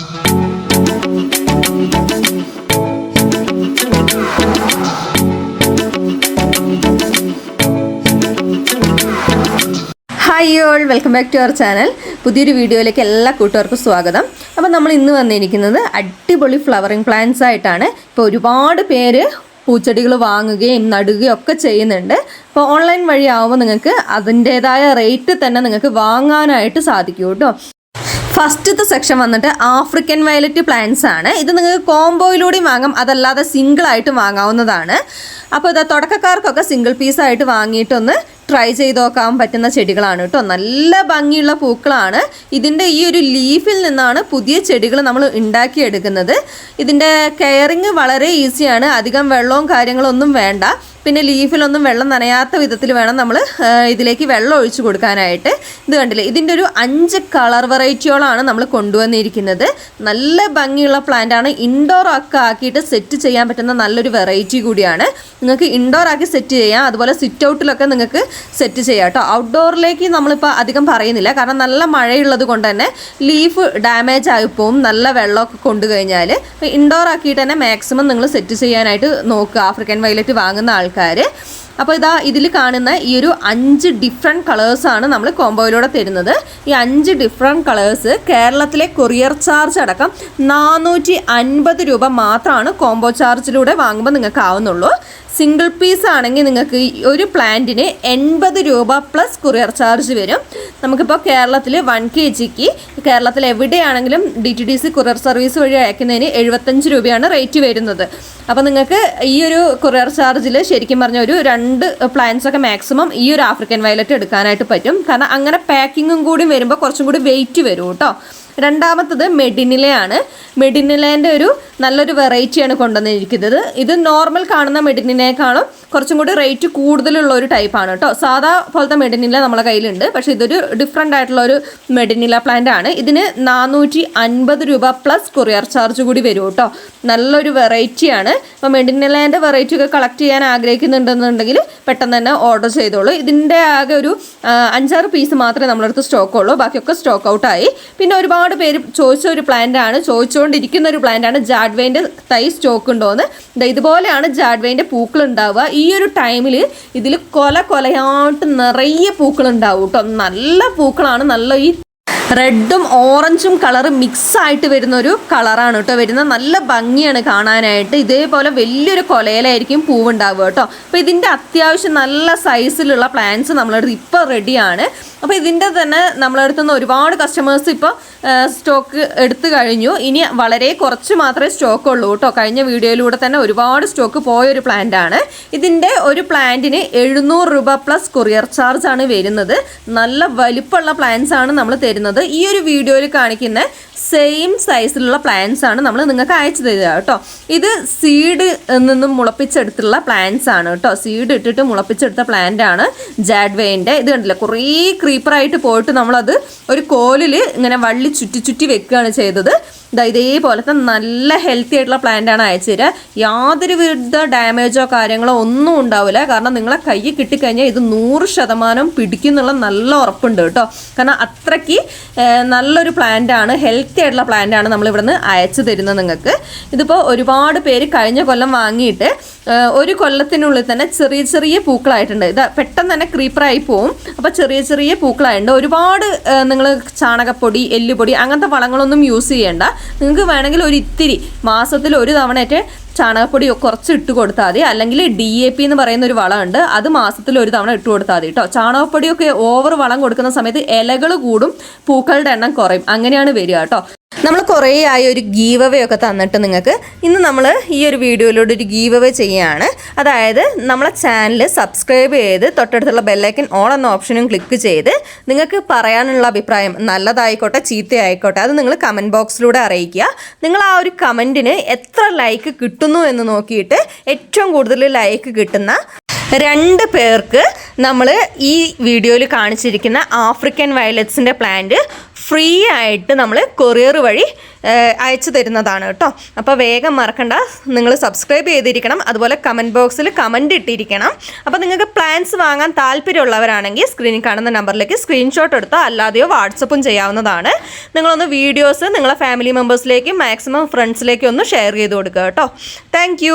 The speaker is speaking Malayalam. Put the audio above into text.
Hi all welcome back to our channel പുതിയൊരു വീഡിയോയിലേക്ക് എല്ലാ കൂട്ടുകാർക്കും സ്വാഗതം. അപ്പോൾ നമ്മൾ ഇന്ന് വന്നിരിക്കുന്നത് അടിപൊളി ഫ്ലവറിങ് പ്ലാന്റ്സ് ആയിട്ടാണ്. ഇപ്പോൾ ഒരുപാട് പേര് പൂച്ചെടികൾ വാങ്ങുകയും നടുകയും ഒക്കെ ചെയ്യുന്നുണ്ട്. അപ്പോൾ ഓൺലൈൻ വഴിയാവുമ്പോൾ നിങ്ങൾക്ക് അതിന്റേതായ റേറ്റ് തന്നെ നിങ്ങൾക്ക് വാങ്ങാനായിട്ട് സാധിക്കും കേട്ടോ. ഫസ്റ്റത്തെ സെക്ഷൻ വന്നിട്ട് ആഫ്രിക്കൻ വയലറ്റ് പ്ലാന്റ്സ് ആണ്. ഇത് നിങ്ങൾക്ക് കോംബോയിലൂടെയും വാങ്ങാം. അതല്ലാതെ സിംഗിൾ ആയിട്ട് വാങ്ങാവുന്നതാണ്. അപ്പോൾ ഇത് തുടക്കക്കാർക്കൊക്കെ സിംഗിൾ പീസായിട്ട് വാങ്ങിയിട്ടൊന്ന് ട്രൈ ചെയ്ത് നോക്കാൻ പറ്റുന്ന ചെടികളാണ് കേട്ടോ. നല്ല ഭംഗിയുള്ള പൂക്കളാണ്. ഇതിന്റെ ഈ ഒരു ലീഫിൽ നിന്നാണ് പുതിയ ചെടികൾ നമ്മൾ ഉണ്ടാക്കിയെടുക്കുന്നത്. ഇതിന്റെ കെയറിങ് വളരെ ഈസിയാണ് അധികം വെള്ളവും കാര്യങ്ങളൊന്നും വേണ്ട. പിന്നെ ലീഫിലൊന്നും വെള്ളം നനയാത്ത വിധത്തിൽ വേണം നമ്മൾ ഇതിലേക്ക് വെള്ളം ഒഴിച്ചു കൊടുക്കാനായിട്ട്. ഇത് കണ്ടില്ലേ? ഇതിന്റെ ഒരു അഞ്ച് കളർ വെറൈറ്റിയോളാണ് നമ്മൾ കൊണ്ടുവന്നിരിക്കുന്നത്. നല്ല ഭംഗിയുള്ള പ്ലാന്റ് ആണ്. ഇൻഡോർ ഒക്കെ ആക്കിയിട്ട് സെറ്റ് ചെയ്യാൻ പറ്റുന്ന നല്ലൊരു വെറൈറ്റി കൂടിയാണ്. നിങ്ങൾക്ക് ഇൻഡോർ ആക്കി സെറ്റ് ചെയ്യാം. അതുപോലെ സിറ്റ് ഔട്ടിലൊക്കെ നിങ്ങൾക്ക് സെറ്റ് ചെയ്യാം കേട്ടോ. ഔട്ട്ഡോറിലേക്ക് നമ്മളിപ്പോൾ അധികം പറയുന്നില്ല. കാരണം നല്ല മഴയുള്ളത് കൊണ്ട് തന്നെ ലീഫ് ഡാമേജ് ആയി പോവും നല്ല വെള്ളമൊക്കെ കൊണ്ടു കഴിഞ്ഞാൽ ഇൻഡോർ ആക്കിയിട്ട് തന്നെ മാക്സിമം നിങ്ങൾ സെറ്റ് ചെയ്യാനായിട്ട് നോക്കുക. ആഫ്രിക്കൻ വയലറ്റ് വാങ്ങുന്ന ആൾക്കാർ അപ്പോൾ ഇതാ ഇതിൽ കാണുന്ന ഈ ഒരു അഞ്ച് ഡിഫറെന്റ് കളേഴ്സാണ് നമ്മൾ കോംബോയിലൂടെ തരുന്നത്. ഈ അഞ്ച് ഡിഫറെന്റ് കളേഴ്സ് കേരളത്തിലെ കൊറിയർ ചാർജ് അടക്കം നാനൂറ്റി അൻപത് രൂപ മാത്രമാണ് കോംബോ ചാർജിലൂടെ വാങ്ങുമ്പോൾ നിങ്ങൾക്ക് ആവുന്നുള്ളൂ. സിംഗിൾ പീസ് ആണെങ്കിൽ നിങ്ങൾക്ക് ഒരു പ്ലാന്റിന് എൺപത് രൂപ പ്ലസ് കൊറിയർ ചാർജ് വരും. നമുക്കിപ്പോൾ കേരളത്തിൽ വൺ കെ ജിക്ക് കേരളത്തിൽ എവിടെയാണെങ്കിലും D T D C courier service വഴി അയക്കുന്നതിന് എഴുപത്തഞ്ച് രൂപയാണ് റേറ്റ് വരുന്നത്. അപ്പോൾ നിങ്ങൾക്ക് ഈ ഒരു കൊറിയർ ചാർജിൽ ശരിക്കും പറഞ്ഞ ഒരു രണ്ട് പ്ലാന്റ്സ് ഒക്കെ മാക്സിമം ഈ ഒരു ആഫ്രിക്കൻ വയലറ്റ് എടുക്കാനായിട്ട് പറ്റും. കാരണം അങ്ങനെ പാക്കിങ്ങും കൂടി വരുമ്പോൾ കുറച്ചും കൂടി വെയിറ്റ് വരും കേട്ടോ. രണ്ടാമത്തത് മെഡിനിലയാണ്. മെഡിനിലേന്റെ ഒരു നല്ലൊരു വെറൈറ്റിയാണ് കൊണ്ടുവന്നിരിക്കുന്നത്. ഇത് നോർമൽ കാണുന്ന മെഡിനിലേക്കാളും കുറച്ചും കൂടി റേറ്റ് കൂടുതലുള്ള ഒരു ടൈപ്പാണ് കേട്ടോ. സാധാ പോലത്തെ മെഡിനില നമ്മളെ കയ്യിലുണ്ട്. പക്ഷേ ഇതൊരു ഡിഫറെന്റ് ആയിട്ടുള്ള ഒരു മെഡിനില പ്ലാന്റ് ആണ്. ഇതിന് നാനൂറ്റി അൻപത് രൂപ പ്ലസ് കൊറിയർ ചാർജ് കൂടി വരും കേട്ടോ. നല്ലൊരു വെറൈറ്റിയാണ് അപ്പോൾ മെഡിനിലേന്റെ വെറൈറ്റി ഒക്കെ കളക്ട് ചെയ്യാൻ ആഗ്രഹിക്കുന്നുണ്ടെന്നുണ്ടെങ്കിൽ പെട്ടെന്ന് തന്നെ ഓർഡർ ചെയ്തോളൂ. ഇതിന്റെ ആകെ ഒരു അഞ്ചാറ് പീസ് മാത്രമേ നമ്മളടുത്ത് സ്റ്റോക്ക് ഉള്ളൂ. ബാക്കിയൊക്കെ സ്റ്റോക്ക് ഔട്ടായി പിന്നെ ഒരുപാട് പേര് ചോദിച്ച ഒരു പ്ലാന്റ് ആണ് ചോദിച്ചുകൊണ്ടിരിക്കുന്ന ഒരു പ്ലാന്റ് ആണ്. ജാഡ്വൈന്റെ തൈ സ്റ്റോക്ക് ഉണ്ടോയെന്ന് ഇതാ ഇതുപോലെയാണ് ജാഡ്വേന്റെ പൂക്കൾ ഉണ്ടാവുക ഈ ഒരു ടൈമിൽ ഇതിൽ കൊല കൊലയായിട്ട് നിറയെ പൂക്കൾ ഉണ്ടാവും കേട്ടോ നല്ല പൂക്കളാണ്. നല്ല ഈ റെഡും ഓറഞ്ചും കളർ മിക്സ് ആയിട്ട് വരുന്ന ഒരു കളറാണ് കേട്ടോ വരുന്നത് നല്ല ഭംഗിയാണ് കാണാനായിട്ട്. ഇതേപോലെ വലിയൊരു കൊലയിലായിരിക്കും പൂവുണ്ടാവുക കേട്ടോ അപ്പോൾ ഇതിന്റെ അത്യാവശ്യം നല്ല സൈസിലുള്ള പ്ലാന്റ്സ് നമ്മളടുത്ത് ഇപ്പോൾ റെഡിയാണ് അപ്പോൾ ഇതിന്റെ തന്നെ നമ്മളടുത്തു നിന്ന് ഒരുപാട് കസ്റ്റമേഴ്സ് ഇപ്പോൾ സ്റ്റോക്ക് എടുത്തു കഴിഞ്ഞു. ഇനി വളരെ കുറച്ച് മാത്രമേ സ്റ്റോക്ക് ഉള്ളൂ കേട്ടോ. കഴിഞ്ഞ വീഡിയോയിലൂടെ തന്നെ ഒരുപാട് സ്റ്റോക്ക് പോയൊരു പ്ലാന്റ് ആണ്. ഇതിന്റെ ഒരു പ്ലാന്റിന് എഴുന്നൂറ് രൂപ പ്ലസ് കൊറിയർ ചാർജ് ആണ് വരുന്നത്. നല്ല വലിപ്പമുള്ള പ്ലാന്റ്സ് ആണ് നമ്മൾ തരുന്നത്. ഈ ഒരു വീഡിയോയിൽ കാണിക്കുന്ന സെയിം സൈസിലുള്ള പ്ലാന്റ്സ് ആണ് നമ്മൾ നിങ്ങൾക്ക് അയച്ചു തരിക കേട്ടോ. ഇത് സീഡ് നിന്നും മുളപ്പിച്ചെടുത്തുള്ള പ്ലാന്റ്സ് ആണ് കേട്ടോ. സീഡ് ഇട്ടിട്ട് മുളപ്പിച്ചെടുത്ത പ്ലാന്റ് ആണ് ജാഡ്വേന്റെ ഇത് കണ്ടില്ല? കുറേ ക്രീപ്പറായിട്ട് പോയിട്ട് നമ്മളത് ഒരു കോലിൽ ഇങ്ങനെ വള്ളി ചുറ്റി ചുറ്റി വെക്കുകയാണ് ചെയ്തത്. ഇതാ ഇതേപോലത്തെ നല്ല ഹെൽത്തി ആയിട്ടുള്ള പ്ലാന്റ് ആണ് അയച്ചു തരിക യാതൊരു വിധ ഡാമേജോ കാര്യങ്ങളോ ഒന്നും ഉണ്ടാവില്ല. കാരണം നിങ്ങളെ കൈ കിട്ടിക്കഴിഞ്ഞാൽ ഇത് നൂറ് ശതമാനം പിടിക്കുന്നുള്ള നല്ല ഉറപ്പുണ്ട് കേട്ടോ. കാരണം അത്രയ്ക്ക് നല്ലൊരു പ്ലാന്റ് ആണ് ഹെൽത്തി ആയിട്ടുള്ള പ്ലാന്റ് ആണ് നമ്മൾ ഇവിടുന്ന് അയച്ചു തരുന്നത് നിങ്ങൾക്ക്. ഇതിപ്പോൾ ഒരുപാട് പേര് കഴിഞ്ഞ കൊല്ലം വാങ്ങിയിട്ട് ഒരു കൊല്ലത്തിനുള്ളിൽ തന്നെ ചെറിയ ചെറിയ പൂക്കളായിട്ടുണ്ട്. ഇത് പെട്ടെന്ന് തന്നെ ക്രീപ്പറായി പോവും. അപ്പോൾ ചെറിയ ചെറിയ പൂക്കളായിട്ടുണ്ട്. ഒരുപാട് നിങ്ങൾ ചാണകപ്പൊടി എല്ലുപൊടി അങ്ങനത്തെ വളങ്ങളൊന്നും യൂസ് ചെയ്യേണ്ട. നിങ്ങൾക്ക് വേണമെങ്കിൽ ഒരു ഇത്തിരി മാസത്തിൽ ഒരു തവണയായിട്ട് ചാണകപ്പൊടി കുറച്ച് ഇട്ട് കൊടുത്താൽ മതി. അല്ലെങ്കിൽ ഡി എ പി എന്ന് പറയുന്ന ഒരു വളമുണ്ട്. അത് മാസത്തിൽ ഒരു തവണ ഇട്ട് കൊടുത്താൽ മതി കേട്ടോ. ചാണകപ്പൊടിയൊക്കെ ഓവർ വളം കൊടുക്കുന്ന സമയത്ത് ഇലകൾ കൂടും പൂക്കളുടെ എണ്ണം കുറയും. അങ്ങനെയാണ് വരിക കേട്ടോ. നമ്മൾ കുറേ ആയി ഒരു ഗീവ് അവേ ഒക്കെ തന്നിട്ട് നിങ്ങൾക്ക് ഇന്ന് നമ്മൾ ഈ ഒരു വീഡിയോയിലൂടെ ഒരു ഗീവ് അവേ ചെയ്യുകയാണ് അതായത് നമ്മളെ ചാനൽ സബ്സ്ക്രൈബ് ചെയ്ത് തൊട്ടടുത്തുള്ള ബെല്ലൈക്കൻ ഓൺ എന്ന ഓപ്ഷനും ക്ലിക്ക് ചെയ്ത് നിങ്ങൾക്ക് പറയാനുള്ള അഭിപ്രായം നല്ലതായിക്കോട്ടെ ചീത്തയായിക്കോട്ടെ അത് നിങ്ങൾ കമന്റ് ബോക്സിലൂടെ അറിയിക്കുക. നിങ്ങൾ ആ ഒരു കമന്റിന് എത്ര ലൈക്ക് കിട്ടുന്നു എന്ന് നോക്കിയിട്ട് ഏറ്റവും കൂടുതൽ ലൈക്ക് കിട്ടുന്ന രണ്ട് പേർക്ക് നമ്മൾ ഈ വീഡിയോയിൽ കാണിച്ചിരിക്കുന്ന ആഫ്രിക്കൻ വയലറ്റ്സിന്റെ പ്ലാന്റ് ഫ്രീ ആയിട്ട് നമ്മൾ കൊറിയർ വഴി അയച്ചു തരുന്നതാണ് കേട്ടോ. അപ്പോൾ വേഗം മറക്കണ്ട. നിങ്ങൾ സബ്സ്ക്രൈബ് ചെയ്തിരിക്കണം. അതുപോലെ കമന്റ് ബോക്സിൽ കമന്റ് ഇട്ടിരിക്കണം. അപ്പോൾ നിങ്ങൾക്ക് പ്ലാൻസ് വാങ്ങാൻ താല്പര്യമുള്ളവരാണെങ്കിൽ സ്ക്രീനിൽ കാണുന്ന നമ്പറിലേക്ക് സ്ക്രീൻഷോട്ട് എടുത്തോ അല്ലാതെയോ വാട്സപ്പും ചെയ്യാവുന്നതാണ്. നിങ്ങളൊന്ന് വീഡിയോസ് നിങ്ങളെ ഫാമിലി മെമ്പേഴ്സിലേക്കും മാക്സിമം ഫ്രണ്ട്സിലേക്കും ഒന്ന് ഷെയർ ചെയ്ത് കൊടുക്കുക കേട്ടോ. താങ്ക്